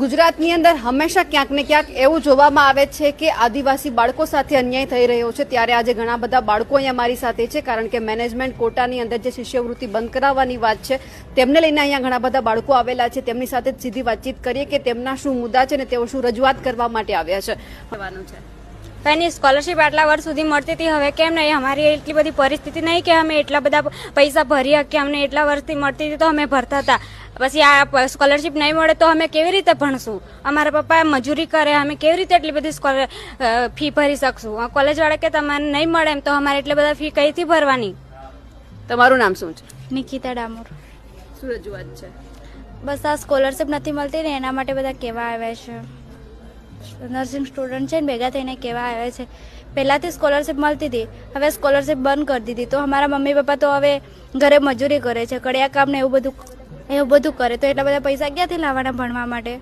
ગુજરાતની અંદર હંમેશા ક્યાંક ને ક્યાંક એવું જોવામાં આવે છે કે આદિવાસી બાળકો સાથે અન્યાય થઈ રહ્યો છે. ત્યારે આજે ઘણા બધા બાળકો અહીંયા મારી સાથે છે, કારણ કે મેનેજમેન્ટ કોટાની અંદર જે શિષ્યવૃત્તિ બંધ કરાવવાની વાત છે, તેમને લઈને અહીંયા ઘણા બધા બાળકો આવેલા છે. તેમની સાથે સીધી વાતચીત કરીએ કે તેમના શું મુદ્દા છે ને તેઓ શું રજૂઆત કરવા માટે આવ્યા છે. એની સ્કોલરશિપ આટલા વર્ષ સુધી મળતી હતી, હવે કેમ નહીં? અમારી એટલી બધી પરિસ્થિતિ નહીં કે અમે એટલા બધા પૈસા ભરી શકીએ અમને એટલા વર્ષથી મળતી હતી તો અમે ભરતા હતા. પછી આ સ્કોલરશિપ નહીં મળે તો અમે કેવી રીતે ભણશું? અમારા પપ્પા મજૂરી કરે અમે કેવી રીતે એટલી બધી સ્કોલર ફી ભરી શકશું? કોલેજવાળા કે તમારે નહીં મળે એમ તો અમારે એટલે બધા ફી કઈથી ભરવાની? તમારું નામ શું છે? નિકિતા ડામોર. શું રજૂઆત છે? બસ આ સ્કોલરશિપ નથી મળતી ને એના માટે બધા કેવા આવ્યા છે. નર્સિંગ સ્ટુડન્ટ છે ને ભેગા થઈને કેવા આવ્યા છે. પહેલાંથી સ્કોલરશિપ મળતી હતી હવે સ્કોલરશિપ બંધ કરી દીધી. તો અમારા મમ્મી પપ્પા તો હવે ઘરે મજૂરી કરે છે કડિયા કામ ને એવું બધું એવું બધું કરે તો એટલા બધા પૈસા ક્યાંથી લાવવાના ભણવા માટે?